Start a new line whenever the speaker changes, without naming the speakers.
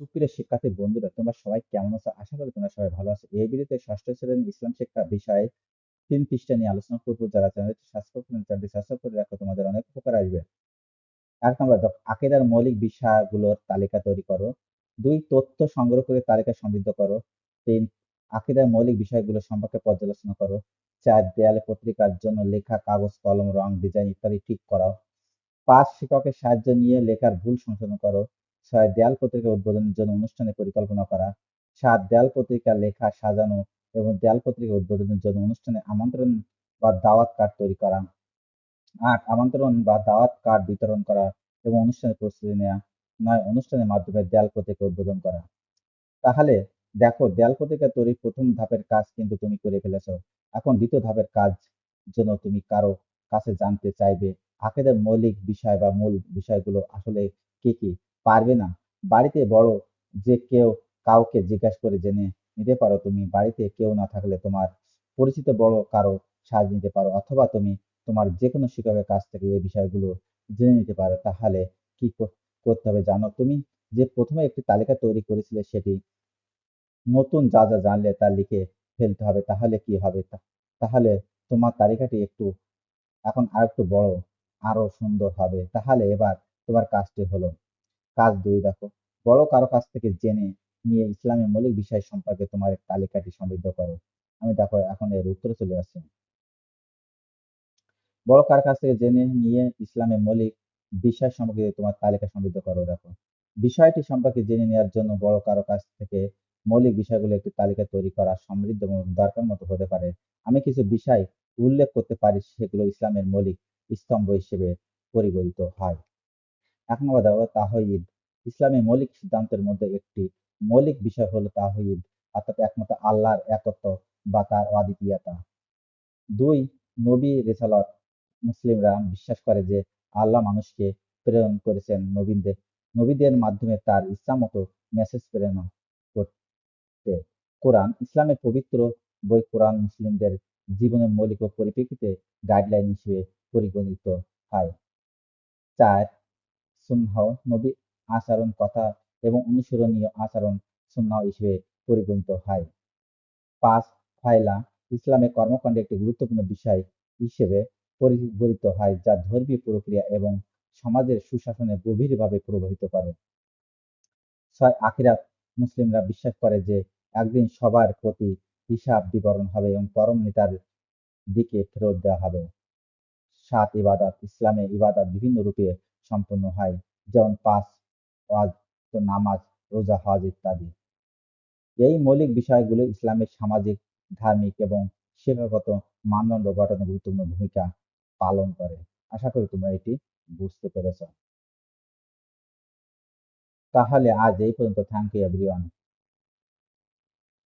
সুপ্রিয় শিক্ষার্থী বন্ধুরা, তোমরা সবাই কেমন আছো? আশা করি তোমরা সবাই ভালো আছো। এই ভিডিওতে ষষ্ঠ শ্রেণির ইসলাম শিক্ষা বিষয়ে তিন পৃষ্ঠা নিয়ে আলোচনা করব। যারা চ্যানেলটি সাবস্ক্রাইব করেন চ্যানেলটি সাবস্ক্রাইব করে রাখো, তোমাদের অনেক উপকার আসবে। এক নম্বর আকেদার মৌলিক বিষয়গুলোর তালিকা তৈরি করো। দুই, তথ্য সংগ্রহ করে তালিকা সমৃদ্ধ করো। তিন, আকিদার মৌলিক বিষয়গুলো সম্পর্কে পর্যালোচনা করো। চার, দেয়ালে পত্রিকার জন্য লেখা কাগজ, কলম, রং, ডিজাইন ইত্যাদি ঠিক করাও। পাঁচ, শিক্ষকের সাহায্য নিয়ে লেখার ভুল সংশোধন করো। ছয় দেয়াল পত্রিকা উদ্বোধনের জন্য অনুষ্ঠানে পরিকল্পনা করা, সাত দেয়াল পত্রিকা লেখা সাজানো এবং দেয়াল পত্রিকা উদ্বোধনের জন্য অনুষ্ঠানে আমন্ত্রণ বা দাওয়াত কার্ড তৈরি করা, আট, আমন্ত্রণ বা দাওয়াত কার্ড বিতরণ করা এবং অনুষ্ঠানের প্রস্তুতি নেওয়া নয়, অনুষ্ঠানের মাধ্যমে দেয়াল পত্রিকা উদ্বোধন করা। তাহলে দেখো দেয়াল পত্রিকা তৈরির প্রথম ধাপের কাজ কিন্তু তুমি করে ফেলেছো। এখন দ্বিতীয় ধাপের কাজ জন্য তুমি কারও কাছে জানতে চাইবে আকেদের মৌলিক বিষয় বা মূল বিষয়গুলো আসলে কি কি? পারবে না। বাড়িতে বড় যে কেউ কাউকে জিজ্ঞাসা করে জেনে নিতে পারো, তুমি বাড়িতে কেউ না থাকলে তোমার পরিচিত বড় কারও সাহায্য নিতে পারো, অথবা তুমি তোমার যে কোনো শিক্ষকের কাছ থেকে এই বিষয়গুলো জেনে নিতে পারো, তাহলে কি করতে হবে জানো? তুমি যে প্রথমে একটি তালিকা তৈরি করেছিলে সেটি নতুন যা যা জানলে তা লিখে ফেলতে হবে, তাহলে কি হবে? তাহলে তোমার তালিকাটি একটু, এখন আর একটু বড়, আরও সুন্দর হবে। তাহলে এবার তোমার কাজটি হলো কাজ দুই দেখো। বড় কারও কাছ থেকে জেনে নিয়ে ইসলামের মৌলিক বিষয় সম্পর্কে তোমার তালিকাটি সমৃদ্ধ করো। আমি দেখো এখন এর উত্তরে চলে আসছি। বড় কার কাছ থেকে জেনে নিয়ে ইসলামের মৌলিক বিষয় সম্পর্কে তোমার তালিকা সমৃদ্ধ করো দেখো। বিষয়টি সম্পর্কে জেনে নেওয়ার জন্য বড় কারও কাছ থেকে মৌলিক বিষয়গুলো একটি তালিকা তৈরি করা সমৃদ্ধ দরকার মতো হতে পারে। আমি কিছু বিষয় উল্লেখ করতে পারি, সেগুলো ইসলামের মৌলিক স্তম্ভ হিসেবে পরিগণিত হয়। এক নম্বর তাহিদ। ইসলামের মৌলিক সিদ্ধান্তের মধ্যে একটি মৌলিক বিষয় হলো তাহিদ, অর্থাৎ একমাত্র আল্লাহর একত্ব বা তার অদ্বিতীয়তা। দুই, নবী রেসালত। মুসলিমরা বিশ্বাস করে যে আল্লাহ মানুষকে প্রেরণ করেছেন নবীনদের। নবীদের মাধ্যমে তার ইচ্ছা মতো মেসেজ প্রেরণ করতে। কোরআন, ইসলামের পবিত্র বই কোরআন মুসলিমদের জীবনের মৌলিক পরিপ্রেক্ষিতে গাইডলাইন হিসেবে পরিগণিত হয়। চার সুন্নাহ, নবী আচরণ কথা এবং অনুসরণীয় আচরণ সুন্নাহ হিসেবে পরিগণিত হয়। পাঁচ ফয়লা ইসলামের কর্মকাণ্ডে একটি গুরুত্বপূর্ণ বিষয় হিসেবে পরিগণিত হয়, যা ধর্মীয় প্রক্রিয়া এবং সমাজের সুশাসনে গভীরভাবে প্রভাবিত করে। ছয়, আখিরাত, মুসলিমরা বিশ্বাস করে যে একদিন সবার প্রতি হিসাব বিবরণ হবে এবং পরম নেতার দিকে ফেরত দেওয়া হবে। সাত, ইবাদত, ইসলামে ইবাদত বিভিন্ন রূপে সম্পন্ন হয়। যেমন পাঁচ ওয়াজ, নামাজ, রোজা, হজ ইত্যাদি। এই মৌলিক বিষয়গুলো ইসলামের সামাজিক, ধার্মিক এবং শিক্ষাগত মানদণ্ড গঠনে গুরুত্বপূর্ণ ভূমিকা পালন করে। আশা করি তোমরা এটি বুঝতে পেরেছ। তাহলে আজ এই পর্যন্ত। Thank you everyone